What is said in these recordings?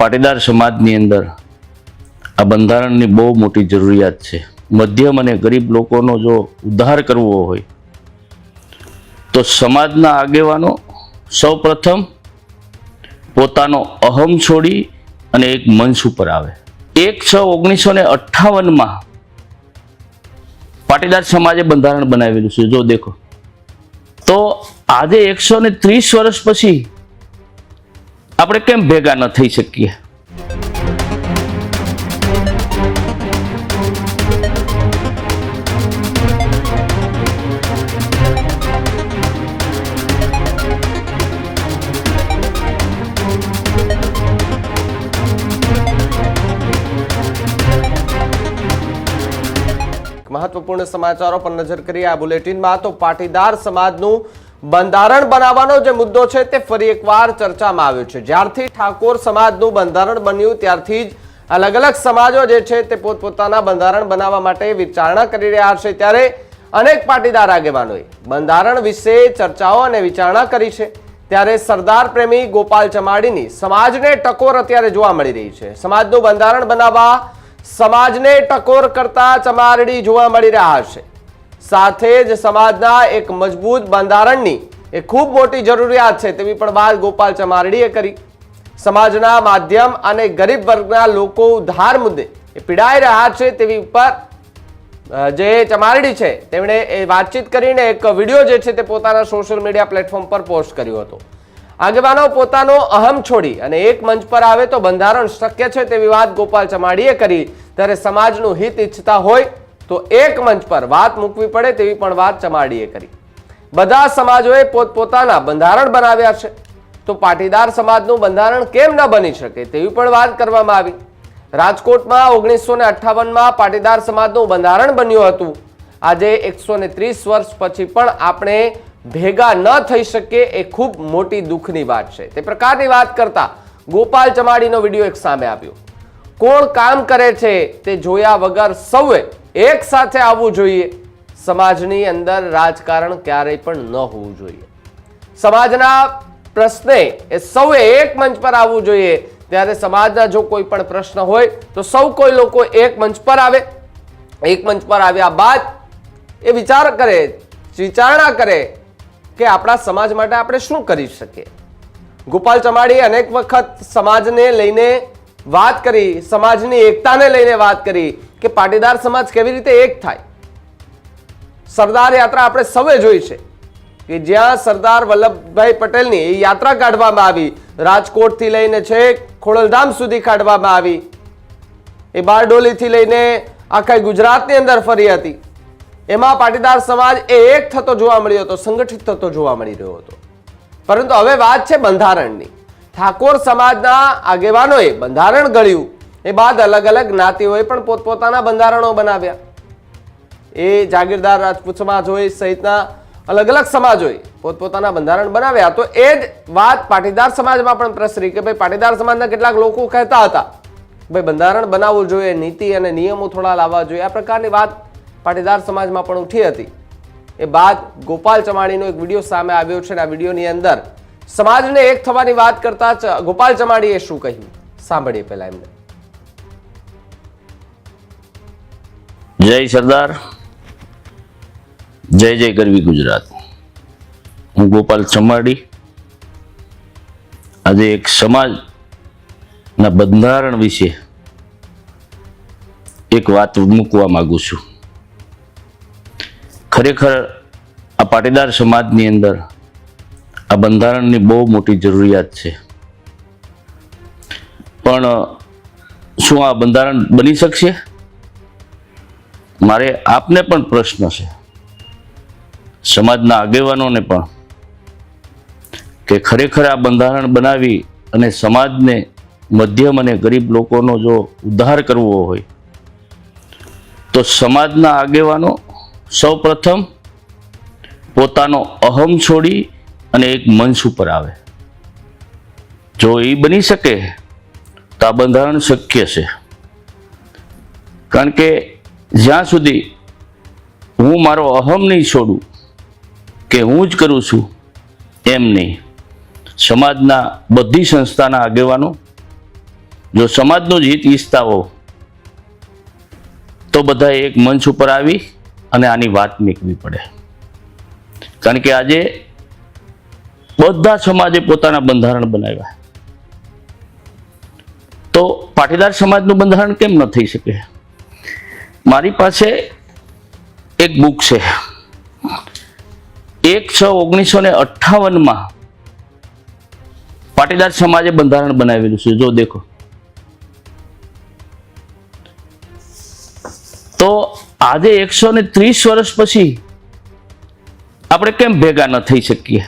પાટીદાર સમાજની અંદર આ બંધારણની બહુ મોટી જરૂરિયાત છે. મધ્યમ અને ગરીબ લોકોનો જો ઉદ્ધાર કરવો હોય, તો સમાજના આગેવાનો સૌ પ્રથમ પોતાનો અહમ છોડી અને એક મંચ ઉપર આવે. એક છ ઓગણીસો ને અઠ્ઠાવનમાં પાટીદાર સમાજે બંધારણ બનાવેલું છે. જો દેખો, તો આજે એકસો ને ત્રીસ વર્ષ પછી આપણે કેમ ભેગા ન થઈ શકીએ? મહત્વપૂર્ણ સમાચારો પર નજર કરીએ આ બુલેટિનમાં તો પાટીદાર સમાજનું બંધારણ બનાવવાનો જે મુદ્દો છે તે ફરી એકવાર ચર્ચામાં આવ્યો છે. જ્યારથી ઠાકોર સમાજનું બંધારણ બન્યું, ત્યારથી જ અલગ અલગ સમાજો જે છે તે પોતપોતાના બંધારણ બનાવવા માટે વિચારણા કરી રહ્યા છે. ત્યારે અનેક પાટીદાર આગેવાનોએ બંધારણ વિશે ચર્ચાઓ અને વિચારણા કરી છે. ત્યારે સરદાર પ્રેમી ગોપાલ ચમાડીની સમાજને ટકોર અત્યારે જોવા મળી રહી છે. સમાજનું બંધારણ બનાવવા સમાજને ટકોર કરતા ચમારડી જોવા મળી રહ્યા છે. સાથે જ સમાજના એક મજબૂત બંધારણની એ ખૂબ મોટી જરૂરિયાત છે તેવી પણ વાત ગોપાલ ચમારડીએ કરી. સમાજના માધ્યમ અને ગરીબ વર્ગના લોકો ઉધાર મુદ્દે એ પીડાઈ રહ્યા છે તેવી ઉપર જે ચમારડી છે તેમણે એ વાતચીત કરીને એક વીડિયો જે છે તે પોતાના સોશિયલ મીડિયા પ્લેટફોર્મ પર પોસ્ટ કર્યો હતો. આગેવાનો પોતાનો અહમ છોડી અને એક મંચ પર આવે તો બંધારણ શક્ય છે તેવી વાત ગોપાલ ચમાડીએ કરી. ત્યારે સમાજનું હિત ઈચ્છતા હોય તો એક મંચ પર વાત મૂકવી પડે તેવી પણ વાત ચમાડીએ કરી. બધા સમાજોએ પોતપોતાના બંધારણ બનાવ્યા છે. તો પાટીદાર સમાજનું બંધારણ કેમ ન બની શકે તેવી પણ વાત કરવામાં આવી. રાજકોટમાં ઓગણીસો ને અઠ્ઠાવનમાં પાટીદાર સમાજનું બંધારણ બન્યું હતું. આજે એકસો ને ત્રીસ વર્ષ પછી પણ આપણે ભેગા ન થઈ શકીએ એ ખૂબ મોટી દુઃખની વાત છે. તે પ્રકારની વાત કરતા ગોપાલ ચમાડીનો વીડિયો એક સામે આવ્યો. કોણ કામ કરે છે તે જોયા વગર સૌએ એક સાથે આવવું જોઈએ. સમાજની અંદર રાજકારણ ક્યારેય પણ ન હોવું જોઈએ. સમાજના પ્રશ્ને એ સૌએ એક મંચ પર આવવું જોઈએ. ત્યારે સમાજના જો કોઈ પણ પ્રશ્ન હોય, તો સૌ કોઈ લોકો એક મંચ પર આવે. એક મંચ પર આવ્યા બાદ એ વિચાર કરે, વિચારણા કરે કે આપણા સમાજ માટે આપણે શું કરી શકીએ. ગોપાલ ચમાડીએ અનેક વખત સમાજને લઈને વાત કરી, સમાજની એકતાને લઈને વાત કરી. કે પાટીદાર સમાજ કેવી રીતે એક થાય? સરદાર યાત્રા આપણે સૌએ જોઈ છે કે જ્યાં સરદાર વલ્લભભાઈ પટેલની યાત્રા કાઢવામાં આવી, રાજકોટથી લઈને છેક ખોડલધામ સુધી કાઢવામાં આવી, એ બારડોલીથી લઈને આખા ગુજરાતની અંદર ફરી હતી. એમાં પાટીદાર સમાજ એ એક થતો જોવા મળ્યો હતો, સંગઠિત થતો જોવા મળી રહ્યો હતો. પરંતુ હવે વાત છે બંધારણની. ઠાકોર સમાજના આગેવાનોએ બંધારણ ઘડ્યું એ બાદ અલગ અલગ જ્ઞાતિઓએ પણ પોતપોતાના બંધારણો બનાવ્યા. એ જાગીરદાર રાજપૂત સમાજ હોય, સહિતના અલગ અલગ સમાજ હોય, પોતપોતાના બંધારણ બનાવ્યા. તો એ જ વાત પાટીદાર સમાજમાં પણ પ્રસરી કે ભાઈ પાટીદાર સમાજના કેટલાક લોકો કહેતા હતા, ભાઈ બંધારણ બનાવવું જોઈએ, નીતિ અને નિયમો થોડા લાવવા જોઈએ. આ પ્રકારની વાત પાટીદાર સમાજમાં પણ ઉઠી હતી. એ બાદ ગોપાલ ચમાણીનો એક વીડિયો સામે આવ્યો છે અને આ વિડીયોની અંદર સમાજને એક થવાની વાત કરતા ગોપાલ ચમાણીએ શું કહ્યું? સાંભળીએ પહેલા એમને. જય સરદાર, જય જય ગરવી ગુજરાત. હું ગોપાલ ચમાડી. આજે એક સમાજના બંધારણ વિશે એક વાત મૂકવા માંગુ છું. ખરેખર આ પાટીદાર સમાજની અંદર આ બંધારણની બહુ મોટી જરૂરિયાત છે. પણ શું આ બંધારણ બની શકશે? મારે આપને પણ પ્રશ્ન છે. સમાજના આગેવાનોને પણ કે ખરેખર આ બંધારણ બનાવી અને સમાજને મધ્યમ અને ગરીબ લોકોનો જો ઉદ્ધાર કરવો હોય, તો સમાજના આગેવાનો સૌ પ્રથમ પોતાનો અહમ છોડી અને એક મંચ ઉપર આવે. જો એ બની શકે, તો આ બંધારણ શક્ય છે. કારણ કે જ્યાં સુધી હું મારો અહમ નહીં છોડું કે હું જ કરું છું, એમ નહીં. સમાજના બધી સંસ્થાના આગેવાનો, જો સમાજનું જ હિત ઈચ્છતા હો, તો બધા એક મંચ ઉપર આવી અને આની વાત મૂકવી પડે. કારણ કે આજે બધા સમાજે પોતાના બંધારણ બનાવ્યા. તો પાટીદાર સમાજનું બંધારણ કેમ ન થઈ શકે? મારી પાસે એક બુક છે. એક છ ઓગણીસો ને અઠ્ઠાવનમાં પાટીદાર સમાજે બંધારણ બનાવેલું છે. જો દેખો. તો આજે એકસો ને ત્રીસ વર્ષ પછી આપણે કેમ ભેગા ન થઈ શકીએ?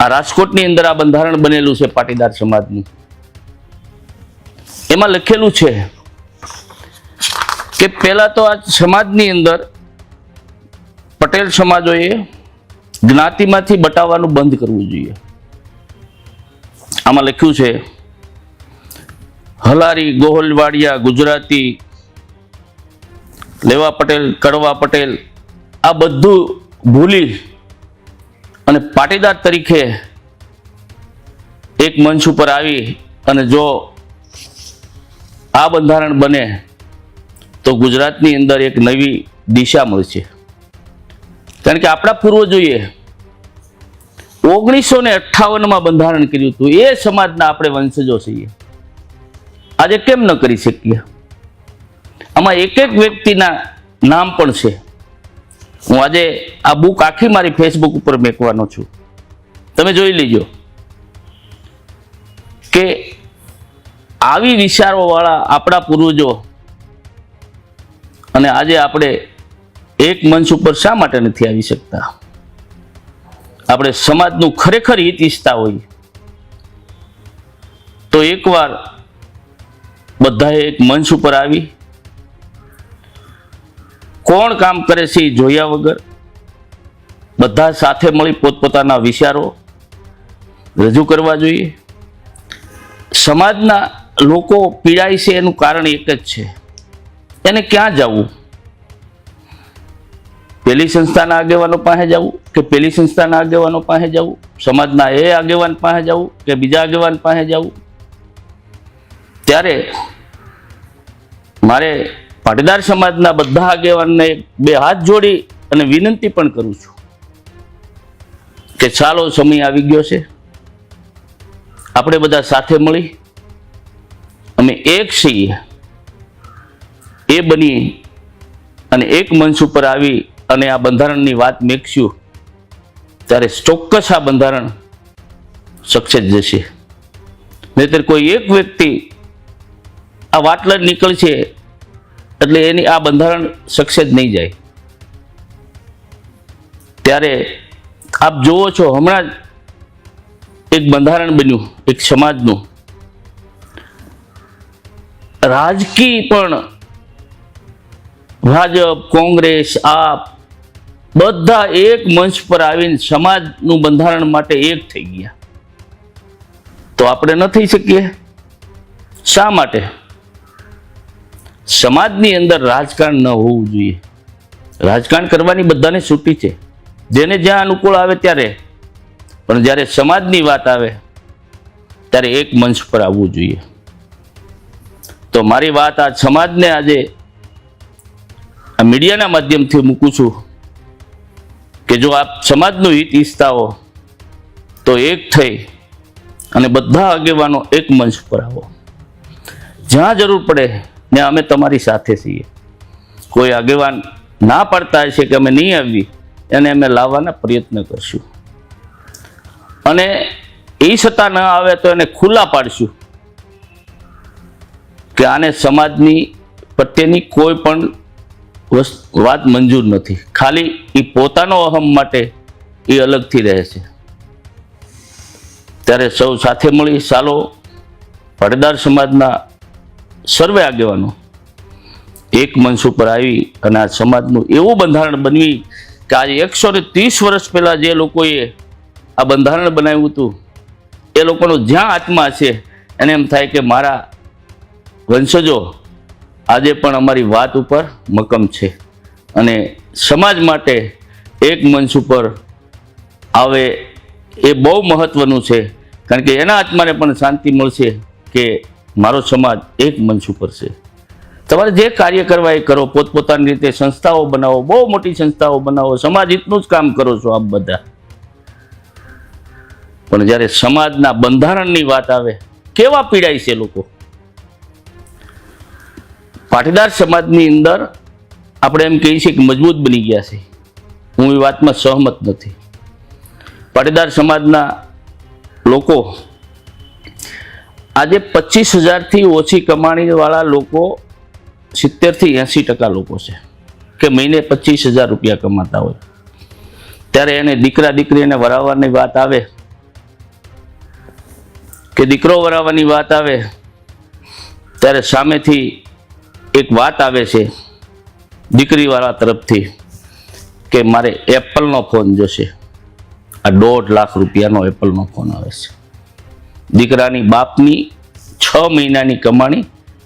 આ રાજકોટની અંદર આ બંધારણ બનેલું છે પાટીદાર સમાજનું. એમાં લખેલું છે કે પહેલા તો આ સમાજની અંદર પટેલ સમાજોએ જ્ઞાતિમાંથી બટાવવાનું બંધ કરવું જોઈએ. આમાં લખ્યું છે, હલારી, ગોહલવાડિયા, ગુજરાતી, લેવા પટેલ, કડવા પટેલ, આ બધું ભૂલી અને પાટીદાર તરીકે એક મંચ ઉપર આવી અને જો આ બંધારણ બને તો ગુજરાતની અંદર એક નવી દિશા મળશે. કારણ કે આપણા પૂર્વજોએ ઓગણીસો ને અઠ્ઠાવનમાં બંધારણ કર્યું હતું. એ સમાજના આપણે વંશજો છીએ. આજે કેમ ન કરી શકીએ? આમાં એક એક વ્યક્તિના નામ પણ છે. હું આજે આ બુક આખી મારી ફેસબુક ઉપર મેકવાનો છું. તમે જોઈ લીજો કે આવી વિચારોવાળા આપણા પૂર્વજો અને આજે આપણે એક મંચ ઉપર શા માટે નથી આવી શકતા? આપણે સમાજનું ખરેખર હિત ઈચ્છતા હોઈએ. તો એકવાર બધાએ એક મંચ ઉપર આવી. કોણ કામ કરે છે એ જોયા વગર? બધા સાથે મળી પોતપોતાના વિચારો રજૂ કરવા જોઈએ. સમાજના લોકો પીડાય છે એનું કારણ એક જ છે. એને ક્યાં જવું? પેલી સંસ્થાના આગેવાનો પાસે જવું કે પેલી સંસ્થાના આગેવાનો પાસે જવું? સમાજના એ આગેવાન પાસે જવું કે બીજા આગેવાન પાસે જવું? ત્યારે મારે પાટીદાર સમાજના બધા આગેવાનને બે હાથ જોડી અને વિનંતી પણ કરું છું કે ચાલો સમય આવી ગયો છે. આપણે બધા સાથે મળી. અમે એક છીએ. એ બની અને એક મંચ ઉપર આવી અને આ બંધારણની વાત મેકશું ત્યારે ચોક્કસ આ બંધારણ સક્સેસ જશે. નહીતર કોઈ એક વ્યક્તિ આ વાટલા નીકળશે, એટલે એની આ બંધારણ સક્સેસ નહીં જાય. ત્યારે આપ જુઓ છો, હમણાં જ એક બંધારણ બન્યું, એક સમાજનું. રાજકીય પણ ભાજપ, કોંગ્રેસ, આપ બધા એક મંચ પર આવીને સમાજનું બંધારણ માટે એક થઈ ગયા. તો આપણે ન થઈ શકીએ? શા માટે? સમાજની અંદર રાજકારણ ન હોવું જોઈએ. રાજકારણ કરવાની બધાને છૂટી છે. જેને જ્યાં અનુકૂળ આવે ત્યારે. પણ જ્યારે સમાજની વાત આવે, ત્યારે એક મંચ પર આવવું જોઈએ. તો મારી વાત આ સમાજને આજે આ મીડિયાના માધ્યમથી મૂકું છું કે જો આપ સમાજનું હિત ઈચ્છતા હો, તો એક થઈ અને બધા આગેવાનો એક મંચ પર આવો. જ્યાં જરૂર પડે ને અમે તમારી સાથે છીએ. કોઈ આગેવાન ના પાડતા હશે કે અમે નહીં આવી, એને અમે લાવવાના પ્રયત્ન કરશું. અને એ છતાં ન આવે તો એને ખુલ્લા પાડશું કે આને સમાજની પ્રત્યેની કોઈ પણ વાત મંજૂર નથી. ખાલી એ પોતાનો અહમ માટે એ અલગથી રહે છે. ત્યારે સૌ સાથે મળી સાલો પડદાર સમાજના સર્વે આગેવાનો. એક મંચ ઉપર આવી અને આ સમાજનું એવું બંધારણ બનવી કે આજે એકસો ને ત્રીસ વર્ષ પહેલાં જે લોકોએ આ બંધારણ બનાવ્યું હતું, એ લોકોનો જ્યાં આત્મા છે, એને એમ થાય કે મારા વંશજો આજે પણ અમારી વાત ઉપર મકમ છે. અને સમાજ માટે એક મંચ ઉપર આવે એ બહુ મહત્ત્વનું છે. કારણ કે એના આત્માને પણ શાંતિ મળશે કે મારો સમાજ એક મંચ ઉપર છે. તમારે જે કાર્ય કરવા એ કરો, પોતપોતાની રીતે સંસ્થાઓ બનાવો, બહુ મોટી સંસ્થાઓ બનાવો, સમાજ હિતનું જ કામ કરો છો આપ બધા. પણ જ્યારે સમાજના બંધારણની વાત આવે, કેવા પીડાય છે લોકો? પાટીદાર સમાજની અંદર આપણે એમ કહીએ છીએ કે મજબૂત બની ગયા છે. હું એ વાતમાં સહમત નથી. પાટીદાર સમાજના લોકો આજે પચીસ હજારથી ઓછી કમાણીવાળા લોકો સિત્તેરથી એંસી ટકા લોકો છે કે મહિને પચીસ હજાર રૂપિયા કમાતા હોય. ત્યારે એને દીકરા દીકરીને વરાવવાની વાત આવે કે દીકરો વરાવવાની વાત આવે, ત્યારે સામેથી એક વાત આવે છે દીકરીવાળા તરફથી કે મારે એપલનો ફોન જોશે. આ દોઢ લાખ રૂપિયાનો એપલનો ફોન આવે છે. દીકરાની બાપની છ મહિનાની કમાણી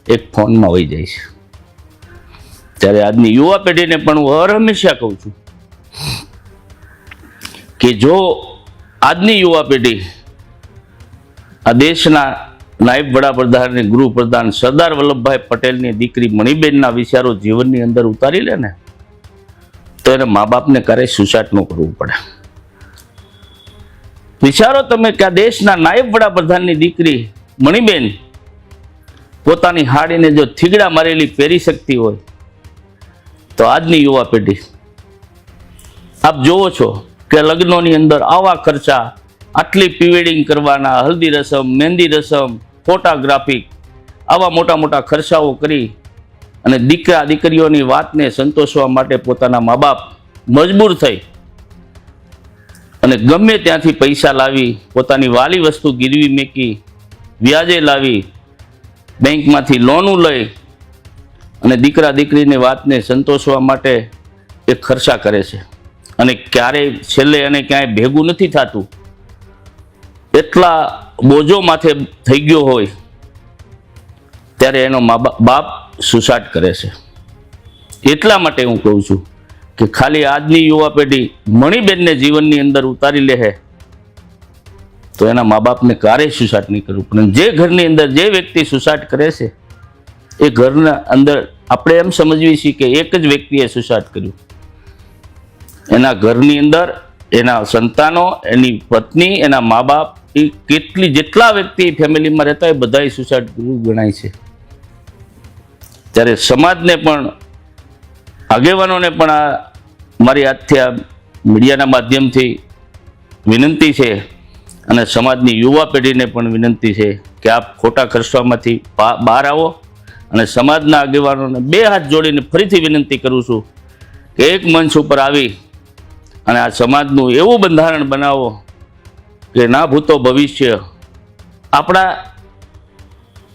એક ફોનમાં વહી જાય છે. ત્યારે આજની યુવા પેઢીને પણ હું હર હંમેશા કહું છું કે જો આજની યુવા પેઢી આ દેશના નાયબ વડાપ્રધાન અને ગૃહપ્રધાન સરદાર વલ્લભભાઈ પટેલની દીકરી મણિબેનના વિચારો જીવનની અંદર ઉતારી લે ને, તો એને મા બાપને ક્યારેય સુસાટનું કરવું પડે. વિચારો તમે કે આ દેશના નાયબ વડાપ્રધાનની દીકરી મણિબેન પોતાની હાડીને જો થીગડા મારેલી પહેરી શકતી હોય, તો આજની યુવા પેઢી, આપ જોવો છો કે લગ્નોની અંદર આવા ખર્ચા આટલી પ્રિવેડિંગ કરવાના હલ્દી રસમ, મહેંદી રસમ, ફોટોગ્રાફી, આવા મોટા મોટા ખર્ચાઓ કરી અને દીકરા દીકરીઓની વાતને સંતોષવા માટે પોતાના મા બાપ મજબૂર થઈ અને ગમે ત્યાંથી પૈસા લાવી, પોતાની વાલી વસ્તુ ગીરવી મેકી, વ્યાજે લાવી, બેંકમાંથી લોનું લઈ અને દીકરા દીકરીની વાતને સંતોષવા માટે એ ખર્ચા કરે છે. અને ક્યારેય, છેલ્લે અને ક્યાંય ભેગું નથી થતું. એટલા બોજો માથે થઈ ગયો હોય, ત્યારે એનો મા બાપ સુસાટ કરે છે. એટલા માટે હું કહું છું કે ખાલી આજની યુવા પેઢી મણિબેનને જીવનની અંદર ઉતારી લે તો એના મા બાપને ક્યારેય સુસાટ નહીં કરવું. પણ જે ઘરની અંદર જે વ્યક્તિ સુસાટ કરે છે, એ ઘરના અંદર આપણે એમ સમજવી છીએ કે એક જ વ્યક્તિએ સુસાટ કર્યું. એના ઘરની અંદર એના સંતાનો, એની પત્ની, એના મા બાપ એ કેટલી જેટલા વ્યક્તિ ફેમિલીમાં રહેતા હોય બધાય સુસાઇડ ગણાય છે. ત્યારે સમાજને પણ, આગેવાનોને પણ આ મારી આજથી આ મીડિયાના માધ્યમથી વિનંતી છે અને સમાજની યુવા પેઢીને પણ વિનંતી છે કે આપ ખોટા ખર્ચવામાંથી બહાર આવો અને સમાજના આગેવાનોને બે હાથ જોડીને ફરીથી વિનંતી કરું છું કે એક મંચ ઉપર આવી અને આ સમાજનું એવું બંધારણ બનાવો કે ના ભૂતો ભવિષ્ય. આપણા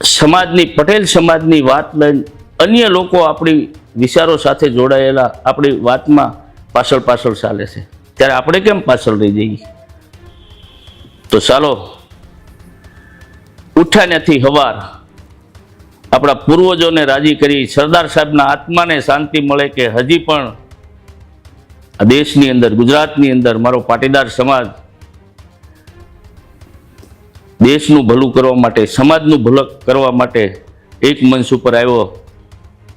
સમાજની, પટેલ સમાજની વાત લઈને અન્ય લોકો આપણી વિચારો સાથે જોડાયેલા આપણી વાતમાં પાછળ પાછળ ચાલે છે. ત્યારે આપણે કેમ પાછળ રહી જઈએ? તો ચાલો, ઉઠાનેથી નથી હવાર આપણા પૂર્વજોને રાજી કરી સરદાર સાહેબના આત્માને શાંતિ મળે કે હજી પણ આ દેશની અંદર, ગુજરાતની અંદર મારો પાટીદાર સમાજ દેશનું ભલું કરવા માટે, સમાજનું ભલું કરવા માટે એક મંચ ઉપર આવ્યો.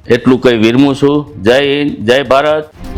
એટલું કંઈ વિરમું છું. જય હિન્દ, જય ભારત.